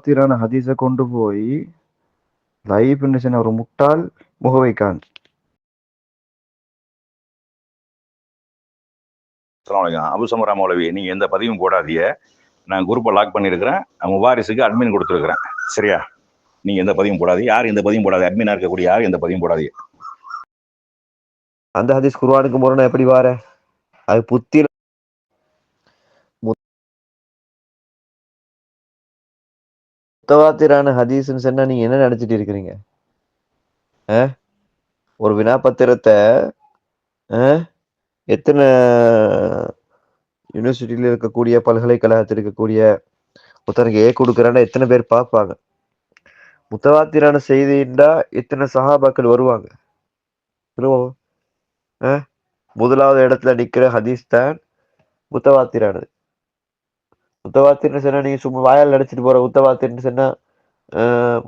முத்தாத்திரான ஹதீஸை கொண்டு போய் லைஃப் சொன்ன ஒரு முட்டாள் முகவைக்கான் அஸ்ஸலாமு அலைக்கும். அபு சமரா மௌலவி நீங்க எந்த பதிவும் போடாதீங்க. நான் குரூப்பை லாக் பண்ணியிருக்கிறேன். முபாரிஸுக்கு அட்மின் கொடுத்துருக்கிறேன். சரியா? நீங்க எந்த பதிவும் போடாதீங்க. யார் எந்த பதிவும் போடாது அட்மினா இருக்கக்கூடிய யார் எந்த பதிவும் போடாதீங்க? அந்த ஹதீஸ் குர்ஆனுக்கு முரணா எப்படி வார? அது புத்தி முத்தவாத்திரான ஹதீஸ்ன்னு சொன்னா நீங்க என்ன நினைச்சிட்டு இருக்கிறீங்க ஆ? ஒரு வினாபத்திரத்தை ஆ? எத்தனை யூனிவர்சிட்டியில் இருக்கக்கூடிய பல்கலைக்கழகத்தில் இருக்கக்கூடிய ஒருத்தனுக்கு ஏ கொடுக்குறான்னா எத்தனை பேர் பார்ப்பாங்க முத்தவாத்திரான செய்தின்றா எத்தனை சஹாபாக்கள் வருவாங்க ஆ? முதலாவது இடத்துல நிற்கிற ஹதீஸ் தான் முத்தவாத்திரானது முத்தவாத்தின்னு சொன்னா நீங்க சும்மா வாயால் நடிச்சிட்டு போற முத்தவாத்தின்னு சொன்னா ஆஹ்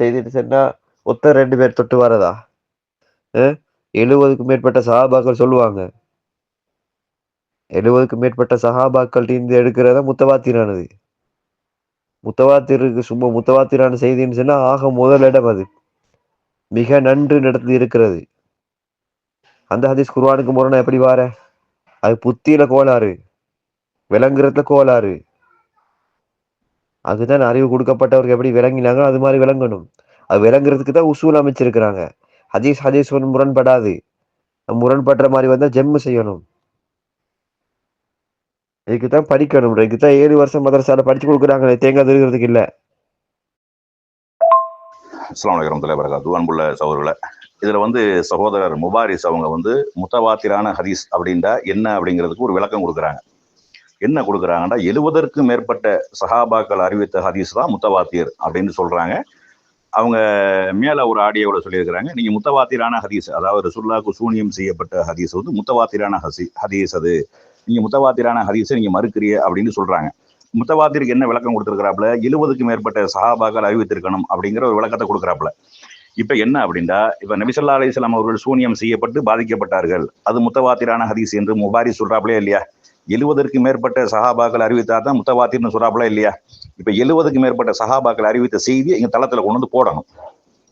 செய்தின்னு சொன்னா ஒத்த ரெண்டு பேர் தொட்டு வரதா? எழுபதுக்கும் மேற்பட்ட சகாபாக்கள் சொல்லுவாங்க. எழுபதுக்கும் மேற்பட்ட சகாபாக்கள் இருந்து எடுக்கிறதா முத்தவாத்திரானது. முத்தவாத்திருக்கு சும்மா முத்தவாத்திரான செய்தின்னு சொன்னா ஆக முதல் இடம் அது. மிக நன்று நடத்தி இருக்கிறது. அந்த ஹதீஸ் குர்வானுக்கு முரணா எப்படி வார அது புத்தியில கோளாறு. விளங்குறதுல கோளாறு. அதுதான் அறிவு கொடுக்கப்பட்டவருக்கு எப்படி விளங்கினாங்க அது மாதிரி விளங்கணும். அது விளங்குறதுக்கு தான் உசூல் அமைச்சிருக்கிறாங்க. ஹதீஸ் ஹதீஸ் முரண்படாது. முரண்படுற மாதிரி வந்தால் ஜெம்மு செய்யணும். இதுக்கு தான் படிக்கணும். இதுக்கு தான் ஏழு வருஷம் மதரசால படிச்சு கொடுக்குறாங்க தேங்காய் திருகிறதுக்கு இல்ல. அஸ்லாம் வலைக்கம் தலைவர் அன்புள்ள சகோதரர்களை இதுல வந்து சகோதரர் முபாரிஸ் அவங்க வந்து முத்தவாத்திரான ஹதீஸ் அப்படின்றா என்ன அப்படிங்கிறதுக்கு ஒரு விளக்கம் கொடுக்குறாங்க. என்ன கொடுக்குறாங்கன்னா எழுபதற்கும் மேற்பட்ட சஹாபாக்கள் அறிவித்த ஹதீஸ் தான் முத்தவாத்தியர் அப்படின்னு சொல்கிறாங்க அவங்க மேலே ஒரு ஆடியோவில் சொல்லியிருக்கிறாங்க. நீங்கள் முத்தவாத்திரான ஹதீஸ் அதாவது சுல்லாக்கு சூனியம் செய்யப்பட்ட ஹதீஸ் வந்து முத்தவாத்திரான ஹசி ஹதீஸ் அது. நீங்கள் முத்தவாத்திரான ஹதீஸை நீங்கள் மறுக்கிறிய அப்படின்னு சொல்கிறாங்க முத்தவாத்திற்கு என்ன விளக்கம் கொடுத்துருக்கிறாப்புல? எழுபதுக்கு மேற்பட்ட சஹாபாக்கள் அறிவித்திருக்கணும் அப்படிங்கிற ஒரு விளக்கத்தை கொடுக்குறாப்புல. இப்போ என்ன அப்படின்னா இப்போ நபிசல்லா அலிஸ்லாம் அவர்கள் சூனியம் செய்யப்பட்டு பாதிக்கப்பட்டார்கள். அது முத்தவாத்திரான ஹதீஸ் என்று முபாரி சொல்கிறாப்புலே இல்லையா? எழுபதற்கு மேற்பட்ட சஹாபாக்கள் அறிவித்தா தான் முத்தவாத்திர்னு சொல்றாப்புல இல்லையா? இப்ப எழுபதுக்கு மேற்பட்ட சஹாபாக்கள் அறிவித்த செய்தி எங்க தளத்துல கொண்டு வந்து போடணும்.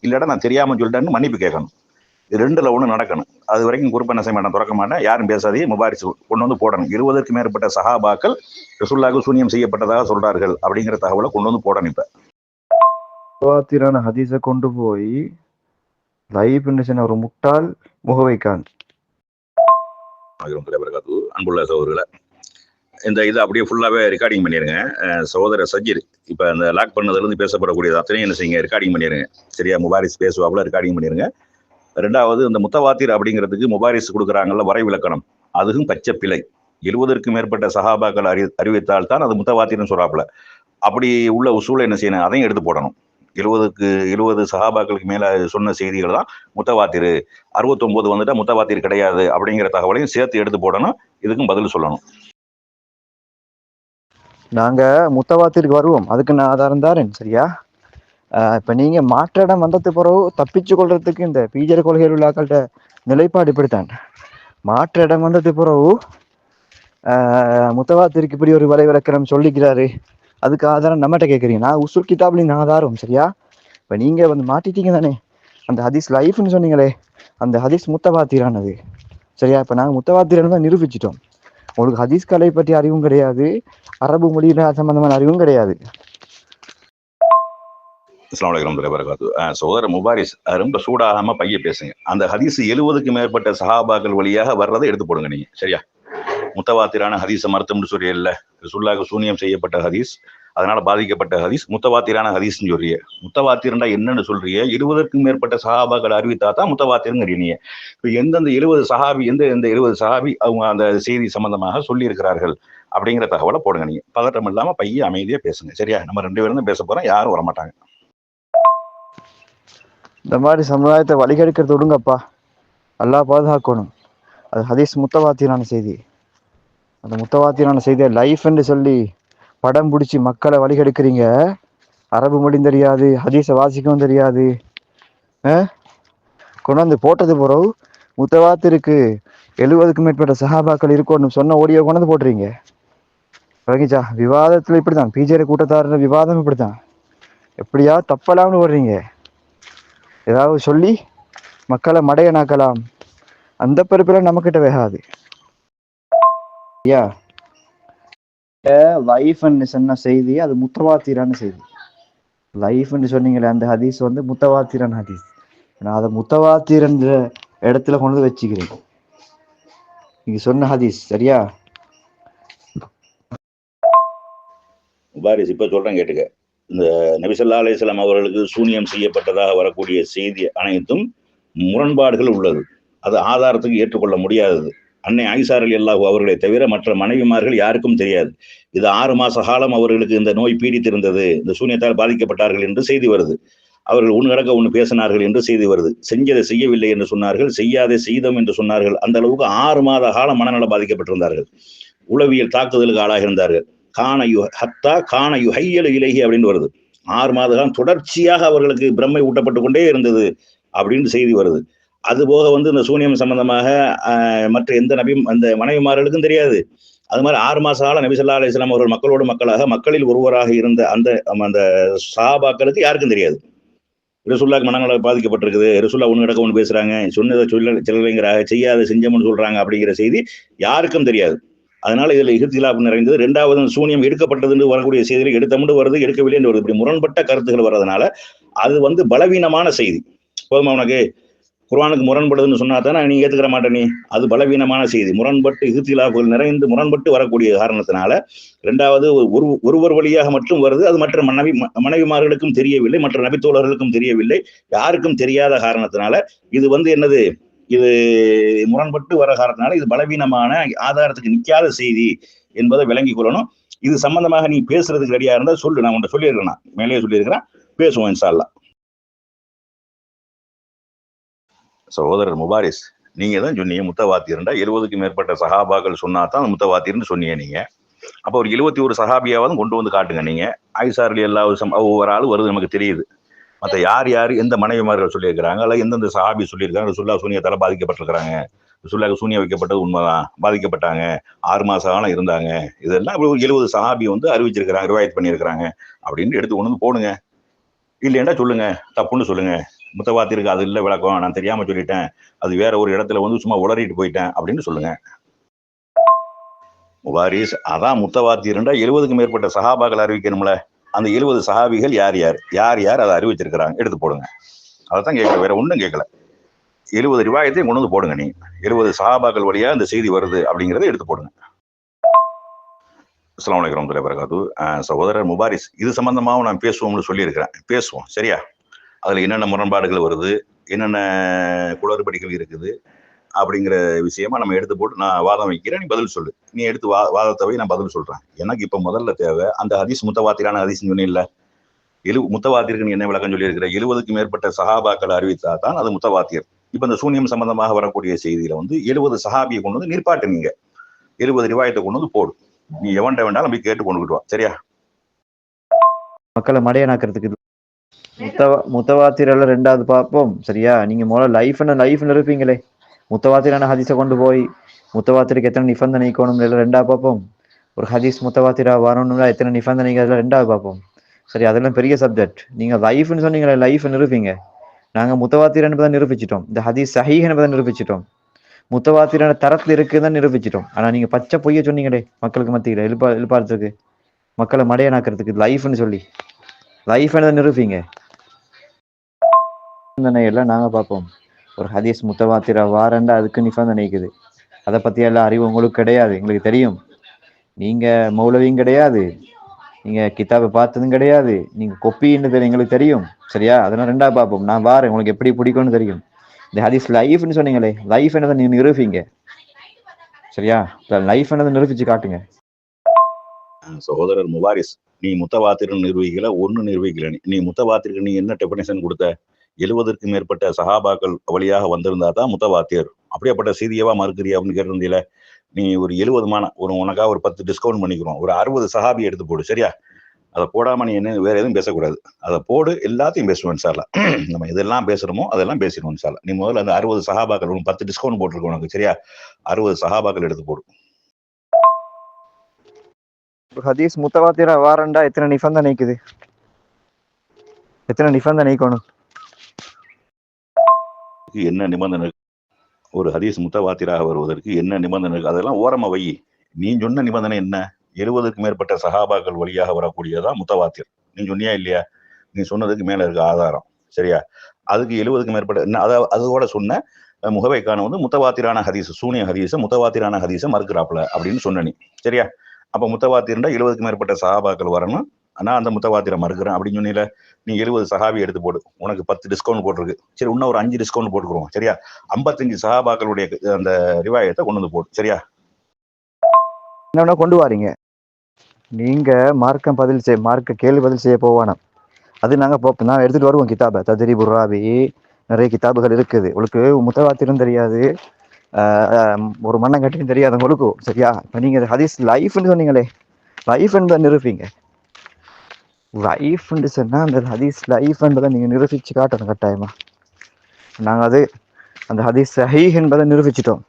இல்லடா நான் தெரியாம சொல்லிட்டேன்னு மன்னிப்பு கேட்கணும். ரெண்டுல ஒண்ணு நடக்கணும். அது வரைக்கும் குறிப்பா என்ன செய்ய மாட்டேன் திறக்க மாட்டேன். யாரும் பேசாதே முபாரிஸ் கொண்டு வந்து போடணும். இருபதற்கு மேற்பட்ட சஹாபாக்கள் ரசுல்லாக்கு சூனியம் செய்யப்பட்டதாக சொல்றார்கள் அப்படிங்கிற தகவலை கொண்டு வந்து போடணும் இப்ப. முத்தவாத்திரான ஹதீஸை கொண்டு போய் லைஃப் ஒரு முட்டாள் ஆகிரும் வரகாத்து அன்புள்ள சகோதரர்களை. இந்த இது அப்படியே ஃபுல்லாகவே ரெக்கார்டிங் பண்ணிடுங்க சகோதர சகோதரர் சஜிர் இப்போ அந்த லாக் பண்ணதுலேருந்து பேசப்படக்கூடியது அத்தனையும் என்ன செய்யுங்க ரெக்கார்டிங் பண்ணிடுங்க சரியா முபாரிஸ் பேசுவாப்புல ரெக்கார்டிங் பண்ணிடுங்க ரெண்டாவது இந்த முத்தவாத்திர் அப்படிங்கிறதுக்கு முபாரிஸ் கொடுக்குறாங்கல்ல வரை விளக்கணம் அதுவும் பச்சை பிழை எழுபதற்கும் மேற்பட்ட சஹாபாக்கள் அறி அறிவித்தால் தான் அது முத்தவாத்திர்னு சொல்கிறாப்புல அப்படி உள்ள உசூலை என்ன செய்யணும்? அதையும் எடுத்து போடணும். எழுபதுக்கு எழுபது சகாபாக்களுக்கு மேலே சொன்ன செய்திகள் தான் முத்தவாத்திரு அறுபத்தொம்போது வந்துட்டால் முத்தவாத்திர் கிடையாது அப்படிங்கிற தகவலையும் சேர்த்து எடுத்து போடணும். இதுக்கும் பதில் சொல்லணும். நாங்கள் முத்தவாத்திற்கு வருவோம். அதுக்கு நான் ஆதாரம் தாரேன் சரியா? இப்போ நீங்கள் மாற்ற இடம் வந்தது பிறகு தப்பிச்சு கொள்றதுக்கு இந்த பீஜர் கொள்கையில் உள்ளாக்கள்கிட்ட நிலைப்பாடு இப்படித்தான். மாற்று இடம் வந்தது பிறகு முத்தவாத்திற்கு இப்படி ஒரு வலை விளக்கணம் சொல்லிக்கிறாரு. அதுக்கு ஆதாரம் நம்மகிட்ட கேட்குறீங்க நான் உசுர் கிதாப்ல நான் ஆதாரம் சரியா? இப்போ நீங்கள் வந்து மாட்டிட்டீங்க தானே? அந்த ஹதீஸ் லைஃப்னு சொன்னீங்களே அந்த ஹதீஸ் முத்தவாத்திரானது. சரியா? இப்போ நாங்கள் முத்தவாத்திரன்னு தான் நிரூபிச்சிட்டோம். உங்களுக்கு ஹதீஸ் கலை பற்றி அறிவும் கிடையாது. அரபு மொழியில சம்பந்தமான அறிவும் கிடையாது. சோதர முபாரிஸ் ரொம்ப சூடாகாம பைய பேசுங்க. அந்த ஹதீஸ் எழுபதுக்கு மேற்பட்ட சஹாபாக்கள் வழியாக வர்றதை எடுத்து போடுங்க நீங்க. சரியா? முத்தவாத்திரான ஹதீஸை சொல்லி இல்ல. சுல்லாக்கு சூனியம் செய்யப்பட்ட ஹதீஸ். அதனால பாதிக்கப்பட்ட ஹதீஸ் முத்தவாத்திரான ஹதீஸ்னு சொல்றிய. முத்தவாத்திரண்டா என்னன்னு சொல்றிய? இருபதற்கும் மேற்பட்ட சஹாபாக்கள் அறிவித்தா தான் முத்தவாத்திரங்கிறீங்க இப்போ எந்தெந்த எழுபது சஹாபி எந்த எந்த எழுபது சஹாபி அவங்க அந்த செய்தி சம்பந்தமாக சொல்லியிருக்கிறார்கள் அப்படிங்கிற தகவலை போடுங்க நீங்க. பதட்டம் இல்லாம பைய அமைதியா பேசுங்க. சரியா? நம்ம ரெண்டு பேரும் தான் பேச போறோம். யாரும் வரமாட்டாங்க. இந்த மாதிரி சமுதாயத்தை வழிகெடுக்கிறது விடுங்கப்பா நல்லா பாதுகாக்கணும். அது ஹதீஸ் முத்தவாத்திரான செய்தி. அந்த முத்தவாத்திரான செய்தியை லைஃப்ன்னு சொல்லி படம் பிடிச்சி மக்களை வழிகெடுக்கிறீங்க. அரபு மொழியும் தெரியாது ஹதீஸை வாசிக்கவும் தெரியாது. ஆ? கொண்டாந்து போட்டது பிறகு முத்தவாத்திருக்கு எழுபதுக்கும் மேற்பட்ட சஹாபாக்கள் இருக்கும்னு சொன்ன ஓடியோ கொண்டாந்து போட்டுறீங்க. விவாதத்தில் இப்படி தான் பிஜேபி கூட்டத்தாரோட விவாதம் இப்படி தான் எப்படியா தப்பலாம்னு ஓடுறீங்க? ஏதாவது சொல்லி மக்களை மடையனாக்கலாம். அந்த பொறுப்பில் நம்மக்கிட்ட வேகாது. ஐயா லைஃப்னு சொன்ன செய்தி அது முத்தவாத்திரான செய்தி. லைஃப்னு சொன்னீங்களே அந்த ஹதீஸ் வந்து முத்தவாத்திரான ஹதீஸ். நான் அதை முத்தவாத்திரன்ற இடத்துல கொண்டு வச்சுக்கிறேன். நீங்க சொன்ன ஹதீஸ் சரியா? பாரிஸ் இப்ப சொல்றேன் கேட்டுக்க. இந்த நபிசல்லா அலிஸ்லாம் அவர்களுக்கு சூனியம் செய்யப்பட்டதாக வரக்கூடிய செய்தி அனைத்தும் முரண்பாடுகள் உள்ளது. அது ஆதாரத்துக்கு ஏற்றுக்கொள்ள முடியாதது. அன்னை ஆயிசார் அலி அல்லாஹ் அவர்களை தவிர மற்ற மனைவிமார்கள் யாருக்கும் தெரியாது. இது ஆறு மாச காலம் அவர்களுக்கு இந்த நோய் பீடித்திருந்தது. இந்த சூனியத்தால் பாதிக்கப்பட்டார்கள் என்று செய்தி வருது. அவர்கள் உன் கடக்க ஒன்று பேசினார்கள் என்று செய்தி வருது. செஞ்சதை செய்யவில்லை என்று சொன்னார்கள். செய்யாதே செய்தோம் என்று சொன்னார்கள். அந்த அளவுக்கு ஆறு மாத காலம் மனநலம் பாதிக்கப்பட்டிருந்தார்கள். உளவியல் தாக்குதலுக்கு ஆளாகியிருந்தார்கள் காண யு ஹத்தா காண யு ஹையலு இலகி அப்படின்னு வருது. ஆறு மாத காலம் தொடர்ச்சியாக அவர்களுக்கு பிரம்மை ஊட்டப்பட்டு கொண்டே இருந்தது அப்படின்னு செய்தி வருது. அதுபோக வந்து இந்த சூனியம் சம்பந்தமாக மற்ற எந்த நபியும் அந்த மனைவிமார்களுக்கும் தெரியாது. அது மாதிரி ஆறு மாச கால நபி ஸல்லல்லாஹு அவர்கள் மக்களோடு மக்களாக மக்களில் ஒருவராக இருந்த அந்த அந்த சாபாக்களுக்கு யாருக்கும் தெரியாது. ரசுல்லாக்கு மனங்களை பாதிக்கப்பட்டிருக்குது. ரசுல்லா ஒன்று கிடக்க ஒன்று பேசுறாங்க. சொன்னதை சொல்ல செல்லலைங்கிறாங்க. செய்யாத செஞ்சோம்னு சொல்றாங்க அப்படிங்கிற செய்தி யாருக்கும் தெரியாது. அதனால இதில் இஹ்திலாப் நிறைந்தது. ரெண்டாவது சூனியம் சூனியம் எடுக்கப்பட்டதுன்னு வரக்கூடிய செய்திகள் எடுத்தமுண்டு வருது எடுக்கவில்லை என்று வருது இப்படி முரண்பட்ட கருத்துக்கள் வர்றதுனால அது வந்து பலவீனமான செய்தி. போதுமா உனக்கு? குர்வானுக்கு முரண்படுதுன்னு சொன்னா தானே நீ ஏத்துக்கிற மாட்டே நீ? அது பலவீனமான செய்தி. முரண்பட்டு இகுத்திலாப்புகள் நிறைந்து முரண்பட்டு வரக்கூடிய காரணத்தினால ரெண்டாவது ஒரு ஒருவர் வழியாக மட்டும் வருது. அது மற்ற மனைவி மனைவிமார்களுக்கும் தெரியவில்லை மற்ற நபித்தோழர்களுக்கும் தெரியவில்லை. யாருக்கும் தெரியாத காரணத்தினால இது வந்து என்னது? இது முரண்பட்டு வர காரணத்தினால இது பலவீனமான ஆதாரத்துக்கு நிற்காத செய்தி என்பதை விளங்கிக் கொள்ளணும். இது சம்பந்தமாக நீ பேசுறதுக்கு ரெடியா இருந்தா சொல்லு. நான் உன்ட்ட சொல்லியிருக்கேன் நான். மேலேயே சொல்லியிருக்கிறேன். பேசுவோம் இன்ஷால்லா சகோதரர் முபாரிஸ் நீங்க தான் சொன்னீங்க முத்தவாத்திரண்டா எழுபதுக்கு மேற்பட்ட சஹாபாக்கள் சொன்னா தான் முத்தவாத்தியர்னு சொன்னீங்க நீங்க. அப்போ ஒரு எழுபத்தி ஒரு சஹாபியாவது கொண்டு வந்து காட்டுங்க நீங்க. ஐசார்லி எல்லா வருஷம் ஒவ்வொரு ஆள் வருது நமக்கு தெரியுது. மற்ற யார் யார் எந்த மனைவிமார்கள் சொல்லியிருக்கிறாங்க அல்ல எந்தெந்த சஹாபி சொல்லியிருக்காங்க சுல்லா சூனியத்தால பாதிக்கப்பட்டிருக்கிறாங்க. சுல்லாக்கு சூனியம் வைக்கப்பட்டது உண்மைதான் பாதிக்கப்பட்டாங்க ஆறு மாச காலம் இருந்தாங்க. இதெல்லாம் இப்படி ஒரு எழுபது சஹாபி வந்து அறிவிச்சிருக்கிறாங்க ரிவாயத் பண்ணியிருக்கிறாங்க. அப்படின்னு எடுத்து கொண்டு வந்து போடுங்க. இல்லைன்னா சொல்லுங்க தப்புன்னு சொல்லுங்க. முத்தவாத்திற்கு அது இல்லை விளக்கம் நான் தெரியாம சொல்லிட்டேன். அது வேற ஒரு இடத்துல வந்து சும்மா உளறிட்டு போயிட்டேன் அப்படின்னு சொல்லுங்க. முபாரிஸ் அதான் முத்தவாத்திரண்டா எழுபதுக்கு மேற்பட்ட சகாபாக்கள் அறிவிக்கணும்ல. அந்த எழுபது சஹாபிகள் யார் யார்? யார் யார் அதை அறிவிச்சிருக்கிறாங்க? எடுத்து போடுங்க. அதைத்தான் கேட்கல வேற ஒன்றும் கேட்கல. எழுபது ரிவாயத்தையும் கொண்டு வந்து போடுங்க நீ. எழுபது சஹாபாக்கள் வழியா இந்த செய்தி வருது அப்படிங்கிறத எடுத்து போடுங்க. அஸ்லாம் வலைக்கம் வரமத்துல்லாஹி வரகாத்து சகோதரர் முபாரிஸ் இது சம்பந்தமாகவும் நான் பேசுவோம்னு சொல்லியிருக்கிறேன். பேசுவோம் சரியா? அதில் என்னென்ன முரண்பாடுகள் வருது என்னென்ன குளறுபடிகள் இருக்குது அப்படிங்கிற விஷயமா நம்ம எடுத்து போட்டு நான் வாதம் வைக்கிறேன். நீ பதில் சொல்லு. நீ எடுத்து வா வாதத்தை நான் பதில் சொல்கிறேன் எனக்கு இப்போ முதல்ல தேவை அந்த ஹதீஸ் முத்தவாத்திரான ஹதீஸ் சொன்னில்ல எழு முத்தவாத்திற்கு நீ என்ன விளக்கம் சொல்லியிருக்கிற? எழுபதுக்கு மேற்பட்ட சஹாபாக்கள் அறிவித்தா தான் அது முத்தவாத்தியர் இப்போ இந்த சூன்யம் சம்பந்தமாக வரக்கூடிய செய்தியில் வந்து எழுபது சஹாபியை கொண்டு வந்து நிற்பாட்டு நீங்க. எழுபது ரிவாயத்தை கொண்டு வந்து போடு. நீ எவன்ட்ட வேண்டாம் நம்ம கேட்டு கொண்டுகிட்டு வா. சரியா? மக்களை மடையனாக்கிறதுக்கு முத்தவா முத்தவாத்திரல ரெண்டாவது பார்ப்போம் சரியா? நீங்க முதல்ல லைஃப்னு லைஃப்னு இருப்பீங்களே முத்தவாத்திரான ஹதீஸை கொண்டு போய் முத்தவாத்திரக்கு எத்தனை நிபந்தனை இருக்கணும் இல்லை ரெண்டாவது பார்ப்போம் ஒரு ஹதீஸ் முத்தவாத்திரா வரணும்னா எத்தனை நிபந்தனைக்கு அதில் ரெண்டாவது பார்ப்போம் சரி அதெல்லாம் பெரிய சப்ஜெக்ட் நீங்க லைஃப்னு சொன்னீங்களே லைஃப் நிரூபிங்க. நாங்கள் முத்தவாத்திரன் தான் நிரூபிச்சிட்டோம். இந்த ஹதீஸ் சஹீஹ் என்பதை நிரூபிச்சிட்டோம். முத்தவாத்திரான தரத்தில் இருக்குன்னு நிரூபிச்சிட்டோம். ஆனால் நீங்கள் பச்சை பொய்ய சொன்னீங்களே மக்களுக்கு மத்தியில் எழுப்பா எழுப்பாடுறதுக்கு மக்களை மடையனாக்கிறதுக்கு லைஃப்னு சொல்லி. லைஃப் என்னதை நிரூபிங்க. எல்லாம் நாங்க பார்ப்போம். ஒரு ஹதீஸ் முத்தவாத்திரா வாரண்டா அதுக்கு நிபந்தனைக்குது அதை பத்தி எல்லாம் அறிவு உங்களுக்கு கிடையாது எங்களுக்கு தெரியும். நீங்க மௌலவியும் கிடையாது. நீங்க கிதாபை பார்த்ததும் கிடையாது. நீங்க கொப்பின்றது எங்களுக்கு தெரியும். சரியா? அதெல்லாம் ரெண்டா பார்ப்போம். நான் வாரேன் உங்களுக்கு எப்படி பிடிக்கும்னு தெரியும். இந்த ஹதீஸ் லைஃப்னு சொன்னீங்களே லைஃப் என்னதை நீங்க நிரூபிங்க. சரியா? லைஃப் என்னதை நிரூபிச்சு காட்டுங்க. சகோதரர் முபாரிஸ் நீ முத்தவாத்திரன் நிர்வகிக்கல ஒன்னு நிர்வகிக்கல நீ. நீ முத்தவாத்திற்கு நீ என்ன டெபினேஷன் கொடுத்த? எழுபதற்கு மேற்பட்ட சஹாபாக்கள் வழியாக வந்திருந்தா தான் முத்தவாத்தியர். அப்படியாப்பட்ட செய்தியவா மறுக்கிறியா அப்படின்னு கேட்டிருந்தீல நீ ஒரு எழுபது எழுபதுமான ஒரு உனக்கா ஒரு பத்து டிஸ்கவுண்ட் பண்ணிக்கிறோம். ஒரு அறுபது சஹாபி எடுத்து போடு சரியா? அதை போடாம நீ என்ன வேற எதுவும் பேசக்கூடாது. அதை போடு எல்லாத்தையும் பேசுவோம் சார்ல. நம்ம எதெல்லாம் பேசுறோமோ அதெல்லாம் பேசிடுவோம் சார்ல. நீ முதல்ல அந்த அறுபது சகாபாக்கள் உனக்கு பத்து டிஸ்கவுண்ட் போட்டிருக்கோம் உனக்கு சரியா? அறுபது சகாபாக்கள் எடுத்து போடு. ஹதீஸ் முத்தவாத்திர வாரண்டா எத்தனை நிபந்தனை இருக்குது எத்தனை நிபந்தனை நீக்கணும் என்ன நிபந்தனை? ஒரு ஹதீஸ் முத்தவாத்திராக வருவதற்கு என்ன நிபந்தனை? அதெல்லாம் ஓரமாக வை. நீ சொன்ன நிபந்தனை என்ன? எழுபதுக்கு மேற்பட்ட சகாபாக்கள் வழியாக வரக்கூடியதா முத்தவாத்திர்? நீ சொன்னியா இல்லையா? நீ சொன்னதுக்கு மேலே இருக்க ஆதாரம். சரியா? அதுக்கு எழுபதுக்கு மேற்பட்ட என்ன அதை அதோட சொன்ன முகவைக்கான வந்து முத்தவாத்திரான ஹதீஸ் சூனிய ஹதீஸை முத்தவாத்திரான ஹதீஸை மறுக்கிறாப்புல அப்படின்னு சொன்ன நீ. சரியா? அப்போ முத்தவாத்திரண்டா எழுபதுக்கு மேற்பட்ட சகாபாக்கள் வரணும். ஆனால் அந்த முத்தவாத்திரம் மறுக்கிறேன் அப்படின்னு சொன்னீல நீ எழுபது சஹாபி எடுத்து போடு. உனக்கு பத்து டிஸ்கவுண்ட் போட்டிருக்கு. சரி இன்னும் ஒரு அஞ்சு டிஸ்கவுண்ட் போட்டுக்கிறோம் சரியா? ஐம்பத்தஞ்சு சஹாபாக்களுடைய அந்த ரிவாயத்தை கொண்டு வந்து போடு. சரியா? என்ன கொண்டு வாரீங்க. நீங்க மார்க்கம் பதில் செய் மார்க்க கேள்வி பதில் செய்ய போவானா அது நாங்கள் போ நான் எடுத்துகிட்டு வருவோம் கிதாபை. ததிரி புராபி நிறைய கிதாபுகள் இருக்குது. உங்களுக்கு முத்தவாத்திரம் தெரியாது. ஒரு மண்ணம் ஒரு தெரியாது உங்களுக்கு. சரியா? இப்போ நீங்கள் ஹதீஸ் லைஃப்னு சொன்னீங்களே. லைஃப் என்பதை நிரூபிங்க. லைஃப்னு சொன்னால் அந்த ஹதீஸ் லைஃப் என்பதை நீங்கள் நிரூபித்து காட்டணும் கட்டாயமாக நாங்கள் அது அந்த ஹதீஸ் சஹீ என்பதை நிரூபிச்சிட்டோம்.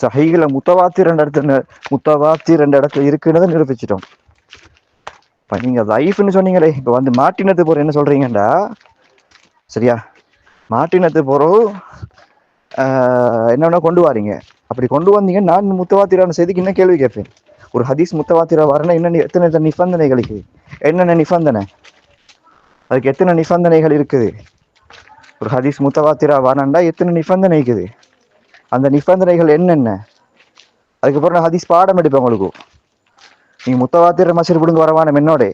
சஹீகில் முத்தவாத்தி ரெண்டு இடத்துல முத்தவாத்தி ரெண்டு இடத்துல இருக்குன்னு நிரூபிச்சிட்டோம். இப்போ நீங்கள் லைஃப்னு சொன்னீங்களே இப்போ வந்து மாட்டினத்து போகிற என்ன சொல்கிறீங்கடா சரியா? மாட்டினத்து போறோம் என்னென்ன கொண்டு வாரீங்க. அப்படி கொண்டு வந்தீங்க நான் முத்தவாத்திரான செய்திக்கு என்ன கேள்வி கேட்பேன். ஒரு ஹதீஸ் முத்தவாத்திரா வரணும் என்னென்ன எத்தனை நிபந்தனைகளுக்கு என்னென்ன நிபந்தனை? அதுக்கு எத்தனை நிபந்தனைகள் இருக்குது? ஒரு ஹதீஸ் முத்தவாத்திரா வரணும்டா எத்தனை நிபந்தனை இருக்குது? அந்த நிபந்தனைகள் என்னென்ன? அதுக்கப்புறம் நான் ஹதீஸ் பாடம் எடுப்பேன் உங்களுக்கு. நீங்கள் முத்தவாத்திர மசீர் பிடுங்க வரவான என்னோட.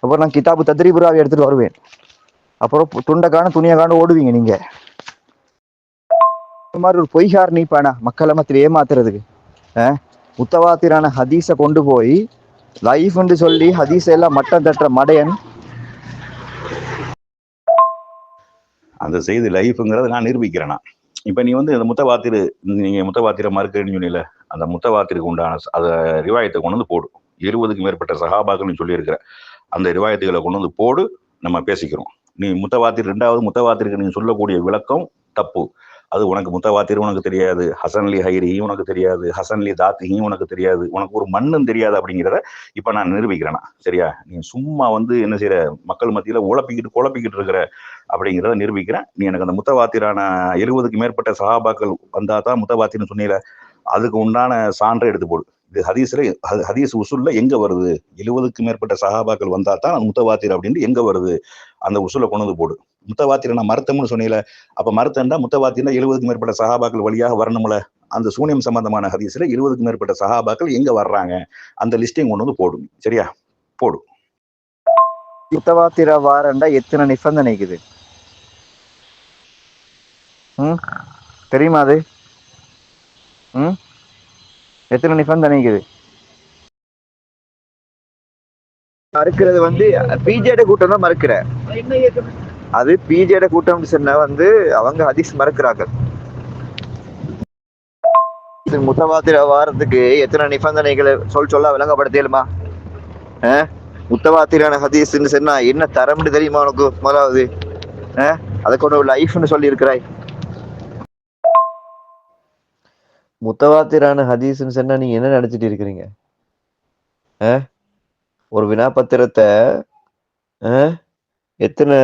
அப்புறம் நான் கிதாபு தத்ரீபுராவை எடுத்துகிட்டு வருவேன். அப்புறம் துண்டை துண்டை துணியை காண ஓடுவீங்க நீங்கள் இந்த மாதிரி ஒரு பொய்கார் நீப்பானா? மக்களை மத்தியில் ஏமாத்துறதுக்கு. ஆ? முத்தவாத்திரான ஹதீஸை கொண்டு போய் லைஃப்னு சொல்லி ஹதீஸ் எல்லாம் மட்டம் தட்டுற மடையன். அந்த செய்தி லைஃப்ங்கிறத நான் நிரூபிக்கிறேனா. இப்போ நீ வந்து இந்த முத்தவாத்திரு நீங்கள் முத்தவாத்திர மறுக்கிறேன்னு சொன்னீல அந்த முத்தவாத்திற்கு உண்டான அதை ரிவாயத்தை கொண்டு வந்து போடு. இருபதுக்கு மேற்பட்ட சகாபாக்கள்னு சொல்லியிருக்கிற அந்த ரிவாயத்துகளை கொண்டு வந்து போடு நம்ம பேசிக்கிறோம். நீ முத்தவாத்திரி ரெண்டாவது முத்தவாத்திரிக்கு நீங்கள் சொல்லக்கூடிய விளக்கம் தப்பு. அது உனக்கு முத்தவாத்திரும் உனக்கு தெரியாது ஹசன்லி ஹைரியும் உனக்கு தெரியாது ஹசன்லி தாத்தியும் உனக்கு தெரியாது உனக்கு ஒரு மண்ணும் தெரியாது அப்படிங்கிறத இப்ப நான் நிரூபிக்கிறேனா? சரியா? நீ சும்மா வந்து என்ன செய்யற மக்கள் மத்தியில உழப்பிக்கிட்டு குழப்பிக்கிட்டு இருக்கிற அப்படிங்கிறத நிரூபிக்கிறேன். நீ எனக்கு அந்த முத்தவாத்திரான எழுபதுக்கு மேற்பட்ட சஹாபாக்கள் வந்தா தான் முத்தவாத்தின்னு சொன்னீல அதுக்கு உண்டான சான்றை எடுத்து போடு இது ஹதீஸ்ல ஹதீஸ் உசுல்ல எங்க வருது? எழுபதுக்கு மேற்பட்ட சகாபாக்கள் வந்தா தான் முத்தவாத்திர அப்படின்ட்டு எங்க வருது? அந்த உசுல கொண்டு வந்து போடு. முத்தவாத்திர நான் மருத்தம்னு சொன்னீங்களே அப்ப மருத்தம்னா முத்தவாத்தினா எழுபதுக்கு மேற்பட்ட சகாபாக்கள் வழியாக வரணும்ல. அந்த சூனியம் சம்பந்தமான ஹதீஸ்ல இருபதுக்கு மேற்பட்ட சகாபாக்கள் எங்க வர்றாங்க? அந்த லிஸ்டையும் கொண்டு வந்து போடும் சரியா? போடு. முத்தவாத்திர வாரண்டா எத்தனை நிபந்தனை இருக்குது? ம்? தெரியுமா அது? ம்? எத்தனை நிபந்தனை இருக்குது மறுக்கிறது வந்து பிஜேட கூட்டம் தான் மறுக்கிறேன் அது பிஜேட கூட்டம் சொன்னா வந்து அவங்க ஹதீஸ் மறுக்கிறார்கள். இது முத்தவாத்திர வாரத்துக்கு எத்தனை நிபந்தனைகளை சொல் சொல்ல விளங்கப்படுத்தியலுமா? முத்தவாத்திரான ஹதீஸ்ன்னு சொன்னா என்ன தரம்னு தெரியுமா உனக்கு முதலாவது? அதை கொண்டு லைஃப்னு சொல்லி இருக்கிறாய் முத்தவாத்திரான ஹதீஸ்ன்னு சொன்னா நீங்க என்ன நினைச்சிட்டு இருக்கிறீங்க? ஒரு வினாபத்திரத்தை எத்தனை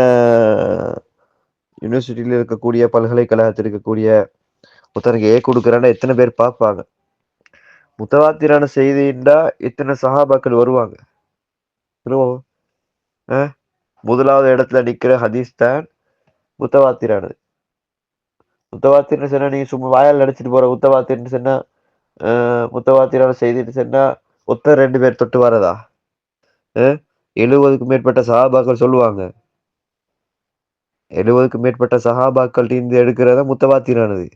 யூனிவர்சிட்டியில் இருக்கக்கூடிய பல்கலைக்கழகத்தில் இருக்கக்கூடிய ஒருத்தருக்கு ஏ கொடுக்குறான்னா எத்தனை பேர் பார்ப்பாங்க? முத்தவாத்திரான செய்தின்றா எத்தனை சஹாபாக்கள் வருவாங்க? முதலாவது இடத்துல நிற்கிற ஹதீஸ் தான் முத்தவாத்திரானது. முத்தவாத்தின்னு சொன்னா நீங்க சும்மா வாயால் நடிச்சிட்டு போற முத்தவாத்தின்னு சொன்னா அஹ், செய்தின்னு சொன்னா ஒத்த ரெண்டு பேர் தொட்டு வரதா? அஹ்? எழுபதுக்கு மேற்பட்ட சஹாபாக்கள் சொல்லுவாங்க. எழுபதுக்கு மேற்பட்ட சஹாபாக்கள் இருந்து எடுக்கிறத முத்தவாத்திரானது.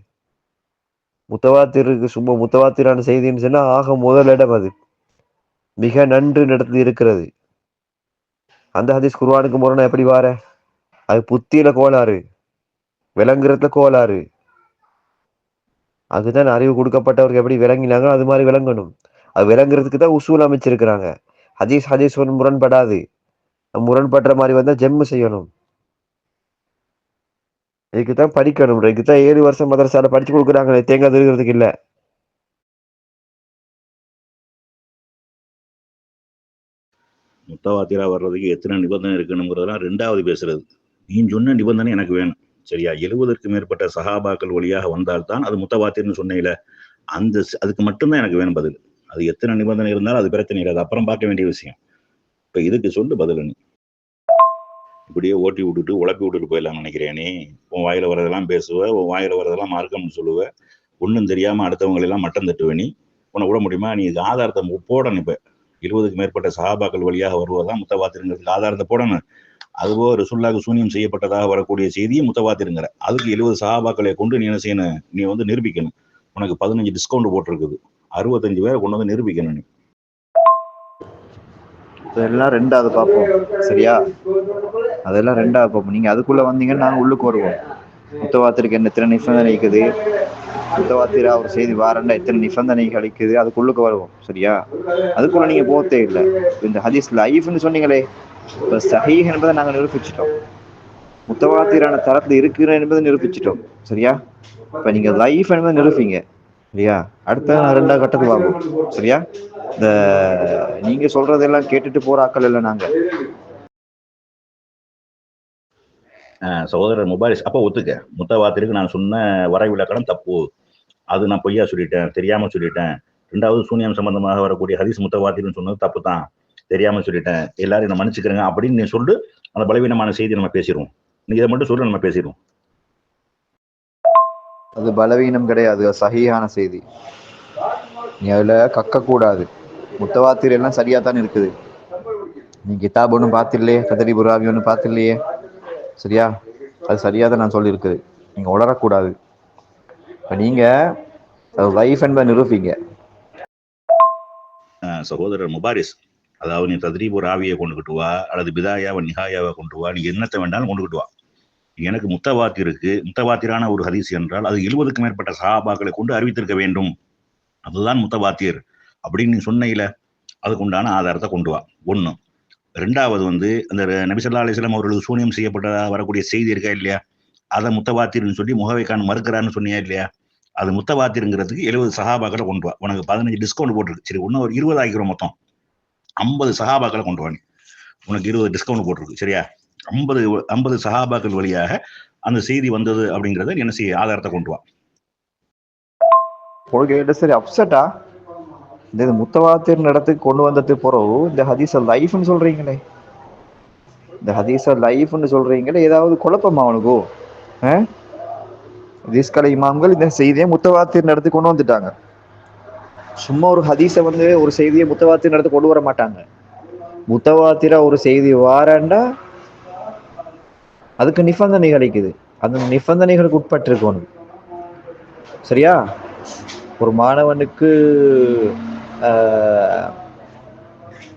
முத்தவாத்திருக்கு சும்மா முத்தவாத்திரான செய்தின்னு சொன்னா ஆக முதல் இடம் அது. மிக நன்று நடத்தி இருக்கிறது. அந்த ஹதீஸ் குர்வானுக்கு முரணா எப்படி வார? அது புத்தியில கோளாறு. விளங்குறதுல கோளாறு. அதுதான் அறிவு கொடுக்கப்பட்டவருக்கு எப்படி விளங்கினாங்க அது மாதிரி விளங்கணும். அது விளங்குறதுக்கு தான் உசூல் அமைச்சிருக்கிறாங்க. ஹதீஸ் ஹதீஸ் ஒன்று முரண்படாது. முரண்படுற மாதிரி வந்தால் ஜெம்மு செய்யணும். இதுக்கு தான் படிக்கணும். இதுக்கு தான் ஏழு வருஷம் மதரசால படிச்சு கொடுக்குறாங்க தேங்காய் திருகிறதுக்கு இல்லை. முத்தவாத்திரா வர்றதுக்கு எத்தனை நிபந்தனை இருக்கணுங்கிறதெல்லாம் ரெண்டாவது பேசுறது. நீ சொன்ன நிபந்தனை எனக்கு வேணும். சரியா? எழுபதற்கு மேற்பட்ட சஹாபாக்கள் வழியாக வந்தால்தான் அது முத்தவாத்திர்னு சொன்னீங்களே அந்த அதுக்கு மட்டும்தான் எனக்கு வேணும் பதில். அது எத்தனை நிபந்தனை இருந்தாலும் அது பிரச்சனை இல்லை அது அப்புறம் பார்க்க வேண்டிய விஷயம். இப்ப இதுக்கு சொல்லு பதில் நீ. இப்படியே ஓட்டி விட்டுட்டு உழப்பி விட்டுட்டு போயிடலாம் நினைக்கிறேன் நீ. உன் வாயில வரதெல்லாம் பேசுவ உன் வாயில வரதெல்லாம் மார்க்கம்னு சொல்லுவ. ஒன்றும் தெரியாம அடுத்தவங்களெல்லாம் மட்டம் தட்டுவே நீ. உன்னை விட முடியுமா? நீ இது ஆதாரத்தை போடணும் இப்போ. இருபதுக்கு மேற்பட்ட சகாபாக்கள் வழியாக வருவதா முத்தவாத்திருங்கிறதுக்கு ஆதாரத்தை போடணும். அதுபோ ரசுல்லாக்கு சூனியம் செய்யப்பட்டதாக வரக்கூடிய செய்தியை முத்தவாத்திருங்கிற. அதுக்கு எழுபது சகாபாக்களை கொண்டு நீ என்ன செய்யணும்? நீ வந்து நிரூபிக்கணும். உனக்கு பதினஞ்சு டிஸ்கவுண்ட் போட்டிருக்குது. அறுபத்தஞ்சு பேரை கொண்டு வந்து நிரூபிக்கணும் நீ. அதெல்லாம் ரெண்டாவது பார்ப்போம். சரியா? அதெல்லாம் ரெண்டாவது பார்ப்போம். நீங்க அதுக்குள்ள வந்தீங்கன்னா நாங்க உள்ளுக்கு வருவோம். முத்தவாத்திற்கு என்ன எத்தனை நிபந்தனை இருக்குது? முத்தவாத்திரா ஒரு செய்தி வாரண்டா எத்தனை நிபந்தனை கிடைக்குது அதுக்குள்ளுக்கு வருவோம். சரியா? அதுக்குள்ள நீங்க போத்தே இல்லை. இந்த ஹதீஸ் லைஃப்னு சொன்னீங்களே. இப்ப சஹீஹ் என்பதை நாங்க நிரூபிச்சிட்டோம். முத்தவாத்திரான தரத்துல இருக்கிற என்பதை நிரூபிச்சிட்டோம். சரியா? இப்ப நீங்க லைஃப் என்பதை நிரூபிங்க. சரியா அடுத்த ரெண்டாவது கட்டத்துக்கு வாங்குவோம் சரியா? இந்த நீங்க சொல்றதெல்லாம் கேட்டுட்டு போற ஆக்கள் இல்லை நாங்க. சகோதரர் முபாரிஸ் அப்போ ஒத்துக்க. முத்தவாத்திற்கு நான் சொன்ன வரைவிலக்கணம் தப்பு. அது நான் பொய்யா சொல்லிட்டேன் தெரியாம சொல்லிட்டேன். ரெண்டாவது சூனியம் சம்பந்தமாக வரக்கூடிய ஹரிஸ் முத்தவாத்தின்னு சொன்னது தப்பு தான் தெரியாம சொல்லிட்டேன். எல்லாரும் என்ன மன்னிச்சுக்கிறேங்க அப்படின்னு நீ சொல்லு அந்த பலவீனமான செய்தி நம்ம பேசிடுவோம். நீ இதை மட்டும் சொல்லு நம்ம பேசிடுவோம். அது பலவீனம் கிடையாது சகியான செய்தி. நீ அதுல கக்க கூடாது முத்தவாத்திர எல்லாம் சரியா தான் இருக்குது. நீ கிதாப் ஒன்றும் பார்த்தில்லையே கதரி புராவி ஒன்றும் பார்த்தில்லையே. சரியா? அது சரியா தான் நான் சொல்லியிருக்குது. நீங்க உளரக்கூடாது இப்ப நீங்க லைஃப் என்பதை நிரூபிங்க. சகோதரர் முபாரிஸ் அதாவது நீ தத்ரீப் ஒரு ஆவியை கொண்டுகிட்டு வா அல்லது பிதாயாவை நிகாயாவை கொண்டு வா நீ என்னத்தை வேண்டாலும் கொண்டுகிட்டு வா. எனக்கு முத்தவாத்திருக்கு முத்தவாத்திரான ஒரு ஹதீஸ் என்றால் அது எழுபதுக்கும் மேற்பட்ட சஹாபாக்களை கொண்டு அறிவித்திருக்க வேண்டும். அதுதான் முத்தவாத்தியர். அப்படின்னு நீ சொன்னையில அதுக்கு உண்டான ஆதாரத்தை கொண்டு வா. ஒன்று ரெண்டாவது வந்து அந்த நபிசல்லா அலிஸ்லாம் அவர்களுக்கு சூனியம் செய்யப்பட்டதாக வரக்கூடிய செய்தி இருக்கா இல்லையா? அதை முத்தவாத்திர்னு சொல்லி முகவைக்கான் மறுக்கிறான்னு சொன்னியா இல்லையா? அது முத்தவாத்திருங்கிறதுக்கு எழுபது சகாபாக்களை கொண்டு வா. உனக்கு பதினஞ்சு டிஸ்கவுண்ட் போட்டிருக்கு. சரி இன்னும் ஒரு இருபது ஆகிக்கிறோம் மொத்தம். ஐம்பது சகாபாக்களை கொண்டு வாங்க. உனக்கு இருபது டிஸ்கவுண்ட் போட்டிருக்கு சரியா? ஐம்பது ஐம்பது சகாபாக்கள் வழியாக அந்த செய்தி வந்தது அப்படிங்கிறத என்ன செய்ய? ஆதாரத்தை கொண்டு வா. கொள்கையிட்ட சரி அப்செட்டா இந்த இது இடத்துக்கு கொண்டு வந்தது பிறகு இந்த ஹதீஸ லைஃப்னு சொல்றீங்களே. இந்த ஹதீஸ லைஃப்னு சொல்றீங்களே ஏதாவது குழப்பமா அவனுக்கு ஹதீஸ்கலை இமாம்கள் இந்த செய்தியை முத்தவாத்திர இடத்துக்கு கொண்டு வந்துட்டாங்க. சும்மா ஒரு ஹதீஸை வந்து ஒரு செய்தியை முத்தவாத்திர இடத்துக்கு கொண்டு வர மாட்டாங்க. முத்தவாத்திர ஒரு செய்தி வாரண்டா அதுக்கு நிபந்தனை கிடைக்குது அந்த நிபந்தனைகளுக்கு உட்பட்டிருக்கணும். சரியா? ஒரு மாணவனுக்கு ஆஹ்,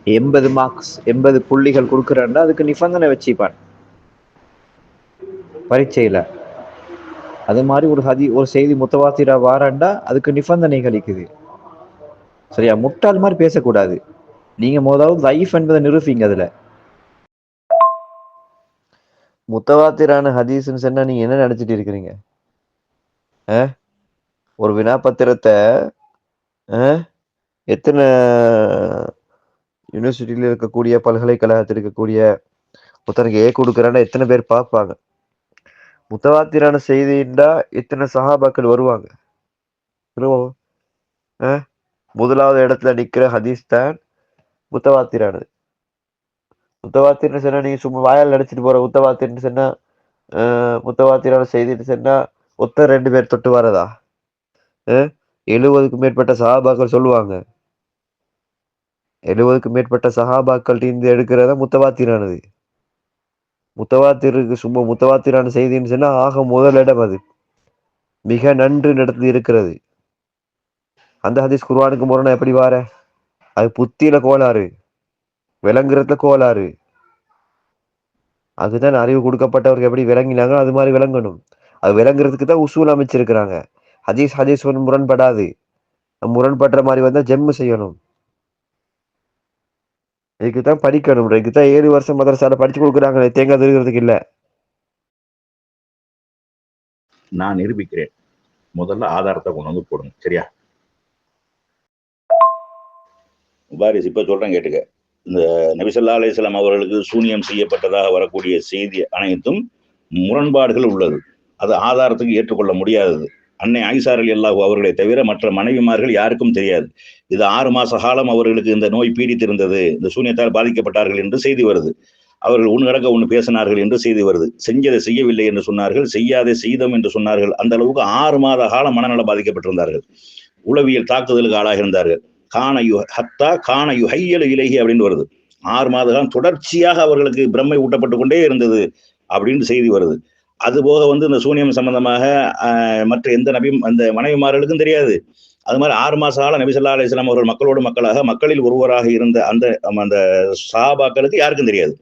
எண்பது மார்க்ஸ் எண்பது புள்ளிகள் கொடுக்குறான்னா அதுக்கு நிபந்தனை வச்சுப்பான். பரீட்சையில். அது மாதிரி ஒரு ஹதி ஒரு செய்தி முத்தவாத்திரா வாராண்டா அதுக்கு நிபந்தனை கிடைக்குது சரியா? முட்டாள் மாதிரி பேசக்கூடாது. நீங்க முதலாவது லைஃப் என்பதை நிரூபிங்க அதுல. முத்தவாத்திரான ஹதீஸ்ன்னு சொன்னா நீங்க என்ன நினைச்சிட்டு இருக்கிறீங்க? ஒரு வினாபத்திரத்தை எத்தனை யூனிவர்சிட்டியில இருக்கக்கூடிய பல்கலைக்கழகத்தில் இருக்கக்கூடிய ஒருத்தனுக்கு ஏ கொடுக்குறான்னா எத்தனை பேர் பார்ப்பாங்க? முத்தவாத்திரான செய்தின்றா எத்தனை சகாபாக்கள் வருவாங்க? வருவோம் முதலாவது இடத்துல நிற்கிற ஹதீஸ் தான் முத்தவாத்திரானது. முத்தவாத்திரன்னு சொன்னால் நீங்கள் சும்மா வாயால் நடிச்சிட்டு போகிற முத்தவாத்திரன்னு சொன்னால் முத்தவாத்திரான செய்தின்னு சொன்னால் ஒத்த ரெண்டு பேர் தொட்டு வரதா எழுபதுக்கும் மேற்பட்ட சஹாபாக்கள் சொல்லுவாங்க. எழுபதுக்கும் மேற்பட்ட சஹாபாக்கள் இருந்து எடுக்கிறத முத்தவாத்திரானது. முத்தவாத்திருக்கு சும்மா முத்தவாத்திரான செய்தின்னு சொன்னால் ஆக முதல் இடம் அது. மிக நன்று நடத்தி இருக்கிறது. அந்த ஹதீஸ் குர்வானுக்கு முரணா எப்படி வார அது புத்தியில கோளாறு விளங்குறதுல கோளாறு. அதுதான் அறிவு கொடுக்கப்பட்டவருக்கு எப்படி விளங்கினாங்களோ அது மாதிரி விளங்கணும். அது விளங்குறதுக்கு தான் உசூல் அமைச்சிருக்கிறாங்க. ஹதீஸ் ஹதீஸ் ஒன்று முரண்படாது. முரண்படுற மாதிரி வந்தா ஜெம்மு செய்யணும். இதுக்கு தான் படிக்கணும். இதுக்கு தான் ஏழு வருஷம் மதரசால படிச்சு கொடுக்குறாங்க தேங்காய் திருகிறதுக்கு இல்ல. நான் நிரூபிக்கிறேன். முதல்ல ஆதாரத்தை கொண்டு வந்து போடுங்க. சரியா? வாரிஸ் இப்போ சொல்கிறேன் கேட்டுக்க. இந்த நபிசல்லா அலிஸ்லாம் அவர்களுக்கு சூனியம் செய்யப்பட்டதாக வரக்கூடிய செய்தி அனைத்தும் முரண்பாடுகள் உள்ளது. அது ஆதாரத்துக்கு ஏற்றுக்கொள்ள முடியாதது. அன்னை ஆயிஷார் அலி அல்லாஹ் அவர்களை தவிர மற்ற மனைவிமார்கள் யாருக்கும் தெரியாது. இது ஆறு மாச காலம் அவர்களுக்கு இந்த நோய் பீடித்திருந்தது. இந்த சூனியத்தால் பாதிக்கப்பட்டார்கள் என்று செய்தி வருது. அவர்கள் உன் கடக்க ஒன்று பேசினார்கள் என்று செய்தி வருது. செஞ்சதை செய்யவில்லை என்று சொன்னார்கள் செய்யாதே செய்தோம் என்று சொன்னார்கள். அந்த அளவுக்கு ஆறு மாத காலம் மனநலம் பாதிக்கப்பட்டிருந்தார்கள். உளவியல் தாக்குதலுக்கு ஆளாக இருந்தார்கள் யு ஹத்தா காணயு ஹையலு இலகி அப்படின்னு வருது. ஆறு மாத காலம் தொடர்ச்சியாக அவர்களுக்கு பிரம்மை ஊட்டப்பட்டு கொண்டே இருந்தது அப்படின்னு செய்தி வருது. அதுபோக வந்து இந்த சூனியம் சம்பந்தமாக மற்ற எந்த நபியும் அந்த மனைவிமார்களுக்கும் தெரியாது. அது மாதிரி ஆறு மாச காலம் நபி ஸல்லல்லாஹு அலைஹி அவர்கள் மக்களோடு மக்களாக மக்களில் ஒருவராக இருந்த அந்த அந்த சாபாக்களுக்கு யாருக்கும் தெரியாது.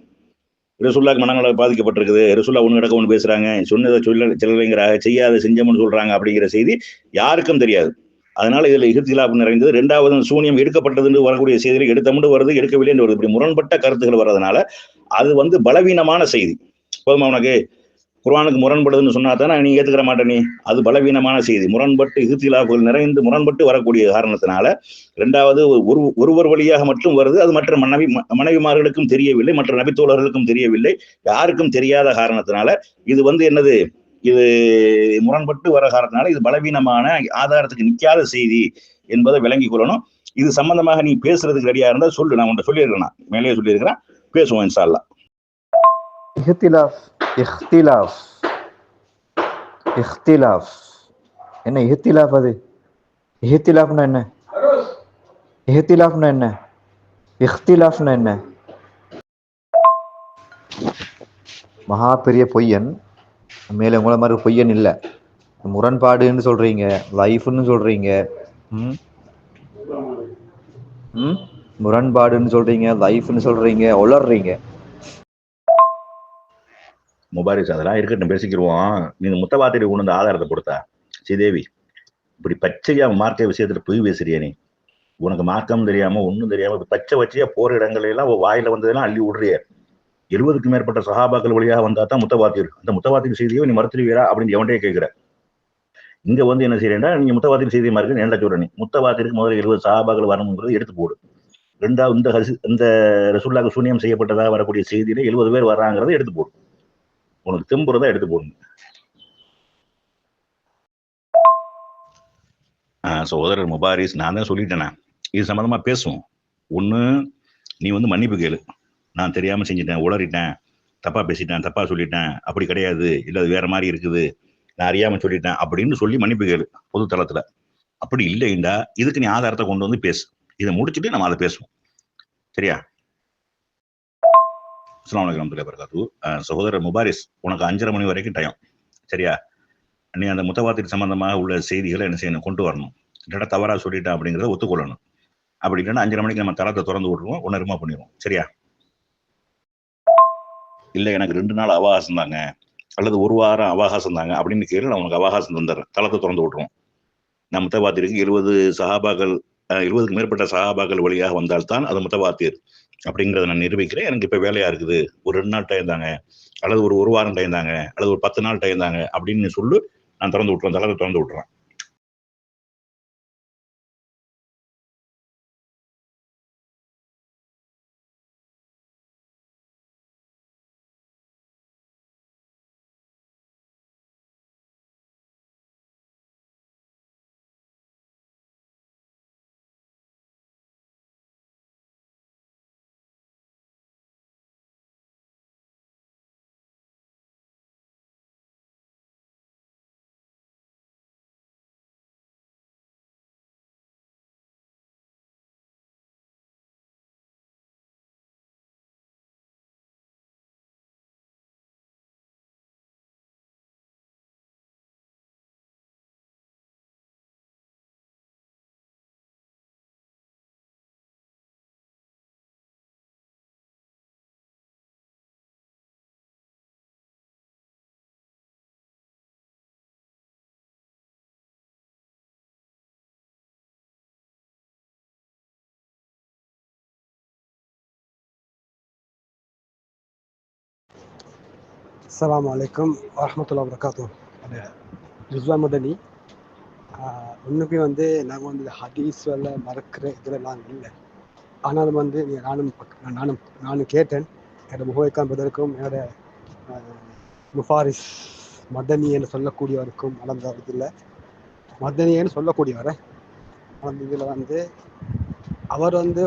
ரசுல்லாக்கு மனநல பாதிக்கப்பட்டிருக்குது. ரசுல்லா ஒன்று கிடக்க ஒன்று பேசுறாங்க. சொன்னதை சொல்ல செல்லலைங்கிறாங்க செய்யாத செஞ்சோம்னு சொல்றாங்க அப்படிங்கிற செய்தி யாருக்கும் தெரியாது. அதனால இதுல இகத்திலாப்பு நிறைந்தது. ரெண்டாவது சூனியம் எடுக்கப்பட்டது என்று வரக்கூடிய செய்திகள் எடுத்தமுண்டு வருது எடுக்கவில்லை என்று வருது. இப்படி முரண்பட்ட கருத்துக்கள் வர்றதுனால அது வந்து பலவீனமான செய்தி. போதுமா உனக்கு? குர்வானுக்கு முரண்படுதுன்னு சொன்னா தானே நீ ஏத்துக்கிற மாட்டே நீ? அது பலவீனமான செய்தி. முரண்பட்டு இகத்திலாப்புகள் நிறைந்து முரண்பட்டு வரக்கூடிய காரணத்தினால ரெண்டாவது ஒரு ஒருவர் வழியாக மட்டும் வருது. அது மற்ற மனைவி மனைவிமார்களுக்கும் தெரியவில்லை மற்ற நபித்தோழர்களுக்கும் தெரியவில்லை. யாருக்கும் தெரியாத காரணத்தினால இது வந்து என்னது? இது முரண்பட்டு வர காரணத்தினால இது பலவீனமான ஆதாரத்துக்கு நிக்காத செய்தி என்பதை விளங்கிக் கொள்ளணும். இது சம்பந்தமாக நீ பேசுறதுக்கு ரெடியா இருந்தா சொல்லு. நான் உன்ட்ட சொல்லியிருக்கேன் நான். மேலேயே சொல்லியிருக்கிறேன். பேசுவோம் இன்சால்லா இஹ்திலாஃப் இஹ்திலாஃப் இஹ்திலாஃப். என்ன இஹ்திலாஃப் அது? இஹ்திலாஃப்னா என்ன? இஹ்திலாஃப்னா என்ன? இஹ்திலாஃப்னா என்ன? மகா பெரிய பொய்யன் மேலே உங்களை மாதிரி பொய்யன் இல்லை. முரண்பாடுன்னு சொல்கிறீங்க லைஃப்னு சொல்கிறீங்க ம்? ம்? முரண்பாடுன்னு சொல்கிறீங்க லைஃப்னு சொல்கிறீங்க உளர்றீங்க முபாரிஸ் அதெல்லாம் இருக்கட்டும். பேசிக்கிடுவோம் நீங்க முத்தவாத்திரி கொண்டு வந்து ஆதாரத்தை கொடுத்தா. ஸ்ரீதேவி இப்படி பச்சையா மார்க்க விஷயத்துல பொய் பேசுறியா நீ. உனக்கு மார்க்கம் தெரியாம ஒன்றும் தெரியாம பச்சை வச்சியா போற இடங்கள்லாம் வாயில வந்ததெல்லாம் அள்ளி விடுறிய. எழுபதுக்கு மேற்பட்ட சகாபாக்கள் வழியாக வந்தா தான் முத்தவாத்தியர் அந்த முத்தவாத்தின் செய்தியை நீ மறுத்துருவீரா அப்படின்னு எவன்டே கேட்கிற? இங்க வந்து என்ன செய்யறேன்டா நீங்க முத்தவாத்தின் செய்தியமா இருக்கு என்ன சொல்ற நீ? முத்தவாத்திற்கு முதல்ல எழுபது சகாபாக்கள் வரணுங்கிறது எடுத்து போடு. ரெண்டாவது இந்த ஹசி- இந்த ரசுல்லாக்கு சூன்யம் செய்யப்பட்டதாக வரக்கூடிய செய்தியில எழுபது பேர் வர்றாங்கிறத எடுத்து போடு. உனக்கு தெம்புறதா எடுத்து போடணும் ஆஹ் சகோதரர் முபாரிஸ் நான் தான் சொல்லிட்டேனே? இது சம்மந்தமாக பேசுவோம். ஒண்ணு நீ வந்து மன்னிப்பு கேளு. நான் தெரியாம செஞ்சிட்டேன் உளறிட்டேன் தப்பா பேசிட்டேன் தப்பா சொல்லிட்டேன் அப்படி கிடையாது இல்ல அது வேற மாதிரி இருக்குது நான் அறியாம சொல்லிட்டேன் அப்படின்னு சொல்லி மன்னிப்பு கேளு பொது தளத்துல. அப்படி இல்லைண்டா இதுக்கு நீ ஆதாரத்தை கொண்டு வந்து பேசு. இதை முடிச்சுட்டு நம்ம அதை பேசுவோம். சரியா? அஸ்லாம் வலைக்கம் வரகாத்து சகோதரர் முபாரிஸ் உனக்கு அஞ்சரை மணி வரைக்கும் டைம் சரியா? நீ அந்த முத்தவாத்திற்கு சம்பந்தமாக உள்ள செய்திகளை என்ன செய்யணும்? கொண்டு வரணும். இல்லைன்னா தவறாக சொல்லிட்டேன் அப்படிங்கிறத ஒத்துக்கொள்ளணும். அப்படி இல்லைன்னா அஞ்சரை மணிக்கு நம்ம தரத்தை திறந்து விட்ருவோம் ஒன்று பண்ணிடுவோம் சரியா? இல்லை எனக்கு ரெண்டு நாள் அவகாசம் தாங்க. அல்லது ஒரு வாரம் அவகாசம் தாங்க. அப்படின்னு கேள்வி நான் உனக்கு அவகாசம் தந்துடுறேன் தளத்தை திறந்து விட்டுருவோம். நான் முத்தவாத்தியருக்கு இருபது சகாபாக்கள் இருபதுக்கு மேற்பட்ட சகாபாக்கள் வழியாக வந்தால்தான் அது முத்தவாத்தியர் அப்படிங்கிறத நான் நிரூபிக்கிறேன். எனக்கு இப்போ வேலையாக இருக்குது. ஒரு ரெண்டு நாள் டைம் தாங்க. அல்லது ஒரு ஒரு வாரம் டைம் தாங்க. அல்லது ஒரு பத்து நாள் டைம் தாங்க அப்படின்னு சொல்லு நான் திறந்து விட்டுறேன் தளத்தை திறந்து விட்டுறேன் அஸ்ஸலாமு அலைக்கும் வரஹ்மத்துல்லாஹி வபரகாத்துஹ் அது ரிஸ்வான் மதனி உண்மைக்கு வந்து நாங்கள் வந்து ஹதீஸ் சொல்ல மறக்கிற இதில் நாங்கள் இல்லை. ஆனாலும் வந்து நீ- நானும் நானும் நானும் கேட்டேன். என்னோட முகவைக்கான் பதிலுக்கும் என்னோட முஃபாரிஸ் மதனி என்று சொல்லக்கூடியவருக்கும் நடந்த இதில். மதனின்னு சொல்லக்கூடியவர் அந்த இதில் வந்து அவர் வந்து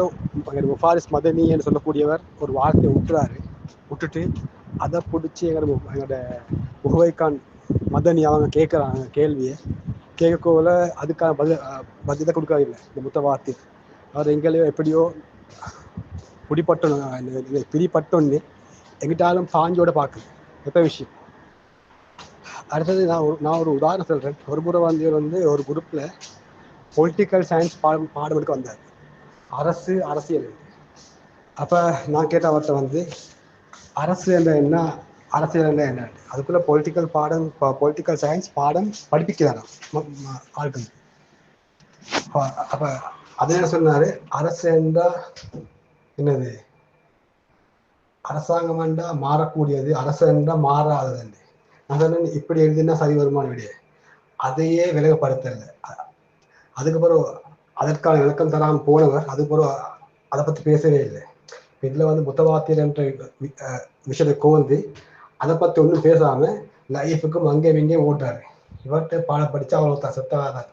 முஃபாரிஸ் மதனி என்று சொல்லக்கூடியவர் ஒரு வார்த்தையை விட்டுறாரு விட்டுட்டு அதை பிடிச்சி எங்களோட எங்களோட முகவைக்கான் மதனி அவங்க கேட்குறாங்க கேள்வியை. கேட்கக்குள்ள அதுக்கான பதில் அஹ், பதிலை கொடுக்கறதில்லை இந்த வார்த்தை. அவர் எங்களையோ எப்படியோ பிடிப்பட்டோன்னு பிடிப்பட்டோன்னு எங்கிட்டாலும் பாஞ்சோட பார்க்குது. எப்போ விஷயம். அடுத்தது நான் ஒரு நான் ஒரு உதாரணம் சொல்கிறேன் ஒரு முறை வந்து வந்து ஒரு குரூப்பில் பொலிட்டிக்கல் சயின்ஸ் பாடம் பாடம் எடுக்க வந்தார். அரசு அரசியல். அப்போ நான் கேட்ட அவர்கிட்ட வந்து அரசு என்ற என்ன அரசியல் என்ன? என்ன அதுக்குள்ள பொலிட்டிக்கல் பாடம் பொலிட்டிக்கல் சயின்ஸ் பாடம் படிப்பிக்கிறாராம் ஆட்கள். அப்ப அது என்ன சொன்னார்? அரசு என்றா என்னது? அரசாங்கம் என்றா மாறக்கூடியது அரசு என்றா மாறாதது என்று. நான் சொன்னேன் இப்படி எழுதினா சரி வருமான விட அதையே விலகப்படுத்தல. அதுக்கப்புறம் அதற்கான விளக்கம் தராமல் போனவர் அதுக்கப்புறம் அதை பத்தி பேசவே இல்லை. இதில் வந்து முத்தவாத்தியர் என்ற விஷயத்தை கோந்து அதை பற்றி ஒன்றும் பேசாமல் லைஃபுக்கும் அங்கேயும் இங்கேயும் ஓட்டார் இவர்கிட்ட பாடம் படித்தா அவ்வளோ செத்தாதான்